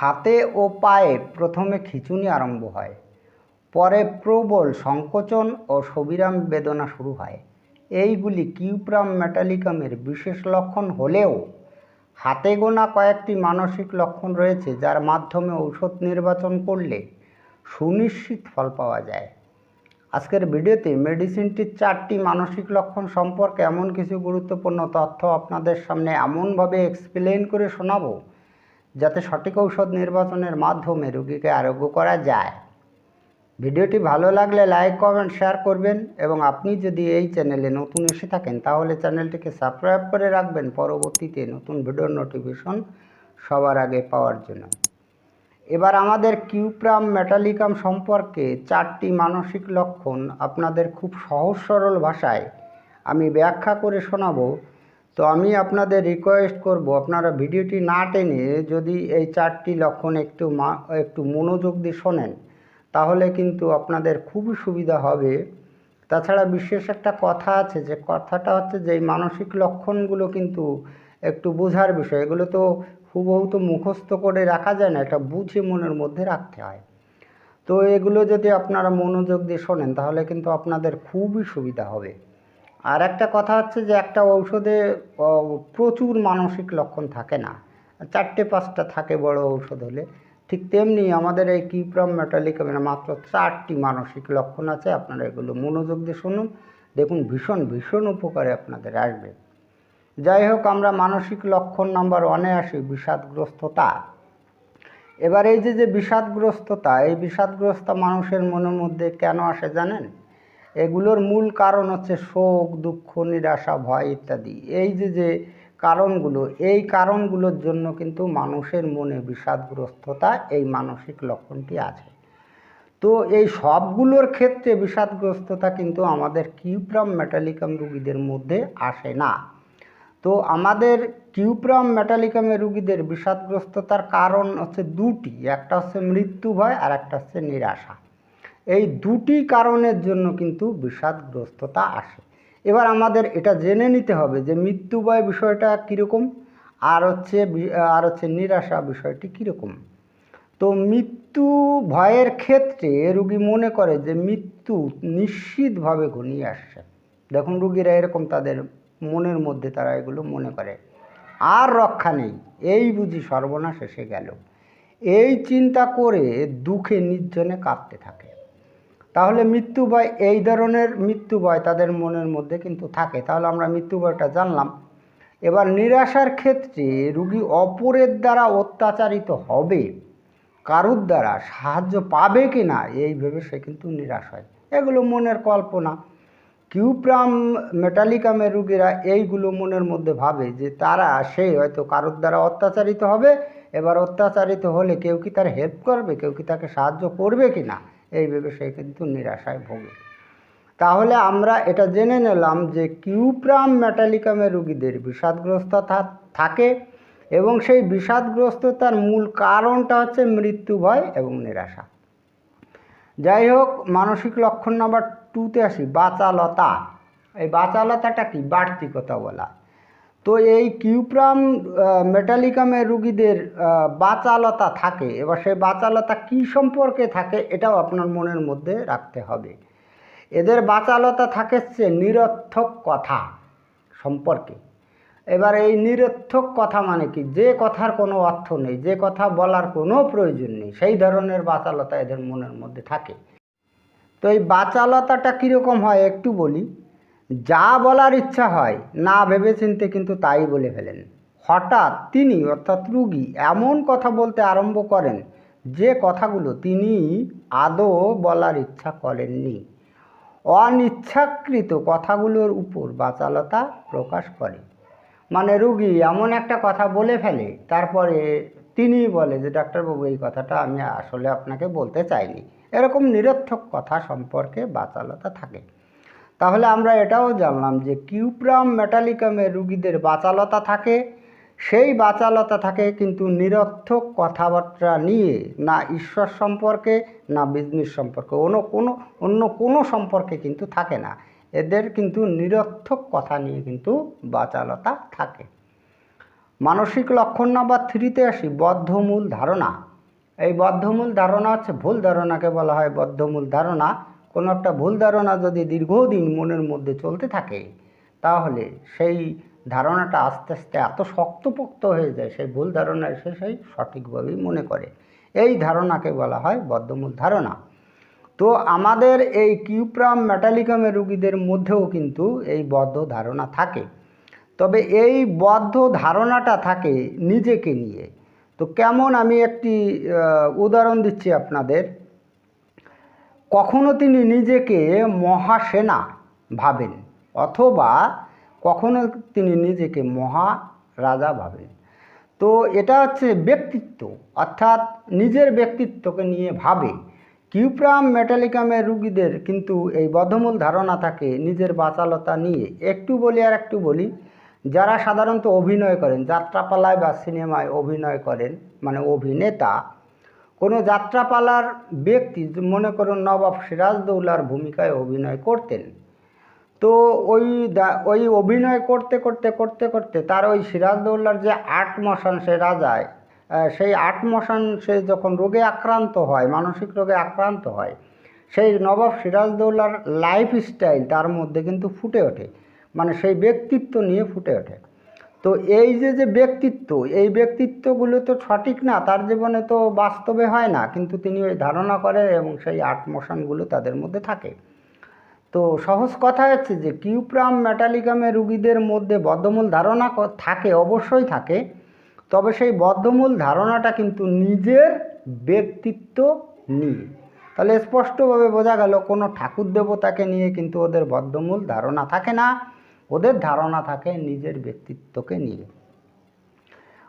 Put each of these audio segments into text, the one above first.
হাতে ও পায়ে প্রথমে খিঁচুনি আরম্ভ হয়, পরে প্রবল সংকোচন ও সবিরাম বেদনা শুরু হয়। এইগুলি কিউপ্রাম মেটালিকামের বিশেষ লক্ষণ হলেও হাতে গোনা কয়েকটি মানসিক লক্ষণ রয়েছে যার মাধ্যমে ঔষধ নির্বাচন করলে সুনিশ্চিত ফল পাওয়া যায়। আজকের ভিডিওতে মেডিসিনটির চারটি মানসিক লক্ষণ সম্পর্কে এমন কিছু গুরুত্বপূর্ণ তথ্য আপনাদের সামনে এমনভাবে এক্সপ্লেন করে শোনাবো যাতে সঠিক ঔষধ নির্বাচনের মাধ্যমে রোগীকে আরোগ্য করা যায়। ভিডিওটি ভালো লাগলে লাইক, কমেন্ট, শেয়ার করবেন এবং আপনি যদি এই চ্যানেলে নতুন এসে থাকেন, তাহলে চ্যানেলটিকে সাবস্ক্রাইব করে রাখবেন পরবর্তীতে নতুন ভিডিওর নোটিফিকেশন সবার আগে পাওয়ার জন্য। এবার আমাদের কিউপ্রাম মেটালিকাম সম্পর্কে চারটি মানসিক লক্ষণ আপনাদের খুব সহজ সরল ভাষায় আমি ব্যাখ্যা করে শোনাবো। তো আমি আপনাদের রিকোয়েস্ট করব, আপনারা ভিডিওটি না টেনে যদি এই চারটি লক্ষণ একটু মা, একটু মনোযোগ দিয়ে শোনেন, তাহলে কিন্তু আপনাদের খুবই সুবিধা হবে। তাছাড়া বিশেষ একটা কথা আছে যে, কথাটা হচ্ছে যে মানসিক লক্ষণগুলো কিন্তু একটু বোঝার বিষয়। এগুলো তো হুবহু তো মুখস্থ করে রাখা যায় না, এটা বুঝে মনের মধ্যে রাখতে হয়। তো এগুলো যদি আপনারা মনোযোগ দিয়ে শোনেন, তাহলে কিন্তু আপনাদের খুবই সুবিধা হবে। আর একটা কথা হচ্ছে যে একটা ঔষধে প্রচুর মানসিক লক্ষণ থাকে না। চারটে, পাঁচটা থাকে বড় ঔষধ হলে। ঠিক তেমনি আমাদের এই কিপ্রম মেটালিকামের মাত্র চারটি মানসিক লক্ষণ আছে, আপনারা এগুলো মনোযোগ দিয়ে শুনুন। দেখুন, ভীষণ ভীষণ উপকারে আপনাদের আসবে। যাই হোক, আমরা মানসিক লক্ষণ নাম্বার ওয়ানে আসি, বিষাদগ্রস্ততা। এবার এই যে যে বিষাদগ্রস্ততা, এই বিষাদগ্রস্ত মানুষের মনের মধ্যে কেন আসে জানেন? এগুলোর মূল কারণ হচ্ছে শোক, দুঃখ, নিরাশা, ভয় ইত্যাদি। এই যে যে কারণগুলো, এই কারণগুলোর জন্য কিন্তু মানুষের মনে বিষাদগ্রস্ততা, এই মানসিক লক্ষণটি আছে। তো এই সবগুলোর ক্ষেত্রে বিষাদগ্রস্ততা কিন্তু আমাদের কিউপ্রাম মেটালিকাম রুগীদের মধ্যে আসে না। তো আমাদের কিউপ্রাম মেটালিকামের রুগীদের বিষাদগ্রস্ততার কারণ হচ্ছে দুটি, একটা হচ্ছে মৃত্যু ভয় আর একটা হচ্ছে নিরাশা। এই দুটি কারণের জন্য কিন্তু বিষাদগ্রস্ততা আসে। এবার আমাদের এটা জেনে নিতে হবে যে মৃত্যু ভয় বিষয়টা কীরকম, আর হচ্ছে আর হচ্ছে নিরাশা বিষয়টি কীরকম। তো মৃত্যু ভয়ের ক্ষেত্রে রুগী মনে করে যে মৃত্যু নিশ্চিতভাবে ঘনিয়ে আসছে। দেখুন, রুগীরা এরকম তাদের মনের মধ্যে তারা এগুলো মনে করে। আর রক্ষা নেই, এই বুঝি সর্বনাশ এসে গেল। এই চিন্তা করে দুঃখে নির্জনে কাঁদতে থাকে। তাহলে মৃত্যু ভয় এই ধরনের মৃত্যু ভয় তাদের মনের মধ্যে কিন্তু থাকে। তাহলে আমরা মৃত্যু ভয়টা জানলাম। এবার নিরাশার ক্ষেত্রে রুগী অপরের দ্বারা অত্যাচারিত হবে, কারুর দ্বারা সাহায্য পাবে কি না এই ভেবে সে কিন্তু নিরাশ হয়। এগুলো মনের কল্পনা। কিউপ্রাম মেটালিকামের রুগীরা এইগুলো মনের মধ্যে ভাবে যে তারা, সে হয়তো কারোর দ্বারা অত্যাচারিত হবে, এবার অত্যাচারিত হলে কেউ কি তার হেল্প করবে, কেউ কি তাকে সাহায্য করবে কি না এই সে কিন্তু নিরাশায় ভোগে। তাহলে আমরা এটা জেনে নিলাম যে কিউপ্রাম মেটালিকামের রুগীদের বিষাদগ্রস্ততা থাকে এবং সেই বিষাদগ্রস্ততার মূল কারণটা হচ্ছে মৃত্যু ভয় এবং নিরাশা। যাই হোক, মানসিক লক্ষণ নাম্বার টুতে আসি, বাচালতা। এই বাচালতাটা কি? বাড়তি কথা বলা। তো এই কিউপ্রাম মেটালিকামের রুগীদের বাচালতা থাকে। এবার সেই বাচালতা কি সম্পর্কে থাকে এটাও আপনার মনের মধ্যে রাখতে হবে। এদের বাচালতা থাকে হচ্ছে নিরর্থক কথা সম্পর্কে। এবার এই নিরর্থক কথা মানে কি? যে কথার কোনো অর্থ নেই, যে কথা বলার কোনো প্রয়োজন নেই, সেই ধরনের বাচালতা এদের মনের মধ্যে থাকে। তো এই বাচালতাটা কীরকম হয় একটু বলি। যা বলার ইচ্ছা হয়, না ভেবেচিন্তে কিন্তু তাই বলে ফেলেন। হঠাৎ তিনি, অর্থাৎ রুগী, এমন কথা বলতে আরম্ভ করেন, যে কথাগুলো তিনি আদৌ বলার ইচ্ছা করেননি। অনিচ্ছাকৃত কথাগুলোর উপর বাচালতা প্রকাশ করে। মানে রুগী এমন একটা কথা বলে ফেলে, তারপরে তিনি বলে যে, ডাক্তারবাবু, এই কথাটা আমি আসলে আপনাকে বলতে চাইনি। এরকম নিরর্থক কথা সম্পর্কে বাচালতা থাকে। তাহলে আমরা এটাও জানলাম যে কিউপ্রাম মেটালিকামের রুগীদের বাচালতা থাকে, সেই বাচালতা থাকে কিন্তু নিরর্থক কথাবার্তা নিয়ে, না ঈশ্বর সম্পর্কে, না বিজনেস সম্পর্কে, অন্য কোনো অন্য কোনো সম্পর্কে কিন্তু থাকে না। এদের কিন্তু নিরর্থক কথা নিয়ে কিন্তু বাচালতা থাকে। মানসিক লক্ষণ নাম্বার থ্রিতে আসি, বদ্ধমূল ধারণা। এই বদ্ধমূল ধারণা হচ্ছে ভুল ধারণাকে বলা হয় বদ্ধমূল ধারণা। কোনো একটা ভুল ধারণা যদি দীর্ঘদিন মনের মধ্যে চলতে থাকে, তাহলে সেই ধারণাটা আস্তে আস্তে এত শক্তপোক্ত হয়ে যায়, সেই ভুল ধারণা এসে সেই সঠিকভাবেই মনে করে। এই ধারণাকে বলা হয় বদ্ধমূল ধারণা। তো আমাদের এই কিউপ্রাম মেটালিকামের রুগীদের মধ্যেও কিন্তু এই বদ্ধ ধারণা থাকে। তবে এই বদ্ধ ধারণাটা থাকে নিজেকে নিয়ে। তো কেমন আমি একটি উদাহরণ দিচ্ছি আপনাদের। কখনো তিনি নিজেকে মহাসেনা ভাবেন অথবা কখনো তিনি নিজেকে মহারাজা ভাবেন। তো এটা হচ্ছে ব্যক্তিত্ব, অর্থাৎ নিজের ব্যক্তিত্বকে নিয়ে ভাবে। কিউপ্রাম মেটালিকামের রুগীদের কিন্তু এই বদ্ধমূল ধারণা থাকে নিজের বাচালতা নিয়ে। একটু বলি আর একটু বলি, যারা সাধারণত অভিনয় করেন, যাত্রাপালায় বা সিনেমায় অভিনয় করেন মানে অভিনেতা কোনো যাত্রাপালার ব্যক্তি মনে করুন নবাব সিরাজদৌলার ভূমিকায় অভিনয় করতেন। তো ওই ওই অভিনয় করতে করতে করতে করতে তার ওই সিরাজদৌল্লার যে আট মশান সে রাজায় সেই আট মশান সে যখন রোগে আক্রান্ত হয়, মানসিক রোগে আক্রান্ত হয়, সেই নবাব সিরাজদৌল্লার লাইফ স্টাইল তার মধ্যে কিন্তু ফুটে ওঠে। মানে সেই ব্যক্তিত্ব নিয়ে ফুটে ওঠে। তো এই যে যে ব্যক্তিত্ব, এই ব্যক্তিত্বগুলো তো সঠিক না, তার জীবনে তো বাস্তবে হয় না, কিন্তু তিনি ওই ধারণা করেন এবং সেই আট তাদের মধ্যে থাকে। তো সহজ কথা হচ্ছে যে, কিউপ্রাম মেটালিকামের রুগীদের মধ্যে বদ্ধমূল ধারণা থাকে, অবশ্যই থাকে, তবে সেই বদ্ধমূল ধারণাটা কিন্তু নিজের ব্যক্তিত্ব নিয়ে তাহলে স্পষ্টভাবে বোঝা গেল, কোনো ঠাকুর দেবতাকে নিয়ে কিন্তু ওদের বদ্ধমূল ধারণা থাকে না। ওদের ধারণা থাকে নিজের ব্যক্তিত্বকে নিয়ে।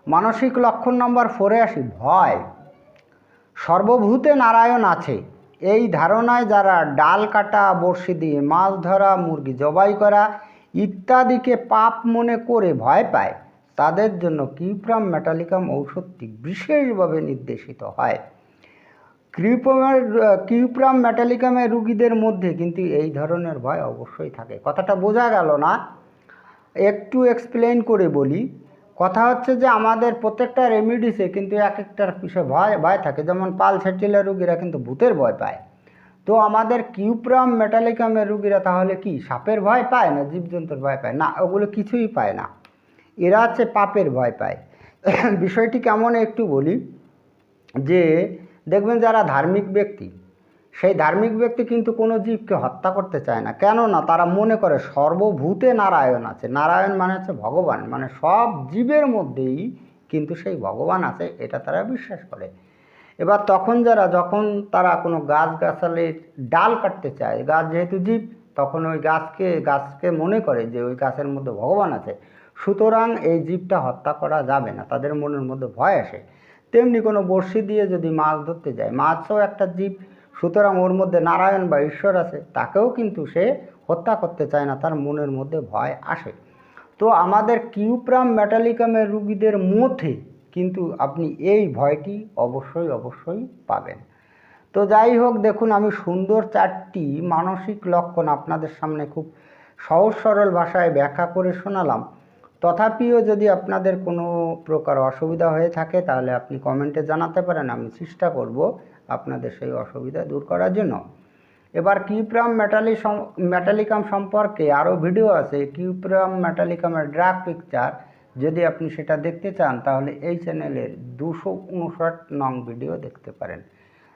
মানসিক লক্ষণ নম্বর ফোরে আসি, ভয়। সর্বভূতে নারায়ণ আছে। এই ধারণায় যারা ডাল কাটা, বড়শি দিয়ে মাছ ধরা, মুরগি জবাই করা ইত্যাদিকে পাপ মনে করে ভয় পায়, তাদের জন্য কিউপ্রাম মেটালিকাম ঔষধটি বিশেষভাবে নির্দেশিত হয়? ক্রিউপ্রামের কিউপ্রাম ম্যাটালিকামের রুগীদের মধ্যে কিন্তু এই ধরনের ভয় অবশ্যই থাকে। কথাটা বোঝা গেল না। একটু এক্সপ্লেন করে বলি। কথা হচ্ছে যে আমাদের প্রত্যেকটা রেমিডিসে কিন্তু এক একটার পিছনে ভয় ভয় থাকে। যেমন পাল সেটিলা রুগীরা কিন্তু ভূতের ভয় পায়। তো আমাদের কিউপ্রাম মেটালিকামের রুগীরা তাহলে কি সাপের ভয় পায় না জীবজন্তুর ভয় পায়? না, ওগুলো কিছুই পায় না। এরা হচ্ছে পাপের ভয় পায়। বিষয়টি কেমন একটু বলি যে দেখবেন যারা ধার্মিক ব্যক্তি, সেই ধার্মিক ব্যক্তি কিন্তু কোনো জীবকে হত্যা করতে চায় না। কেন না তারা মনে করে সর্বভূতে নারায়ণ আছে। নারায়ণ মানে হচ্ছে ভগবান। মানে সব জীবের মধ্যেই কিন্তু সেই ভগবান আছে, এটা তারা বিশ্বাস করে। এবার তখন যারা, যখন তারা কোনো গাছ গাছালির ডাল কাটতে চায়, গাছ যেহেতু জীব, তখন ওই গাছকে গাছকে মনে করে যে ওই গাছের মধ্যে ভগবান আছে। সুতরাং এই জীবটা হত্যা করা যাবে না, তাদের মনের মধ্যে ভয় আসে। তেমনি কোনো বড়শি দিয়ে যদি মাছ ধরতে যায়, মাছও একটা জীব। সুতরাং ওর মধ্যে নারায়ণ বা ঈশ্বর আছে, তাকেও কিন্তু সে হত্যা করতে চায় না, তার মনের মধ্যে ভয় আসে। তো আমাদের কিউপ্রাম মেটালিকামের রুগীদের মধ্যে কিন্তু আপনি এই ভয়টি অবশ্যই অবশ্যই পাবেন। তো যাই হোক, দেখুন, আমি সুন্দর চারটি মানসিক লক্ষণ আপনাদের সামনে খুব সহজ সরল ভাষায় ব্যাখ্যা করে শোনালাম। তথাপিও যদি আপনাদের কোনো প্রকার অসুবিধা হয়ে থাকে, তাহলে আপনি কমেন্টে জানাতে পারেন, আমি চেষ্টা করব আপনাদের সেই অসুবিধা দূর করার জন্য। এবার কিউপ্রাম মেটালি মেটালিকাম সম্পর্কে আরও ভিডিও আছে কিউপ্রাম মেটালিকামের ড্রাগ পিকচার যদি আপনি সেটা দেখতে চান, তাহলে এই চ্যানেলের দুশো উনষাট নং ভিডিও দেখতে পারেন।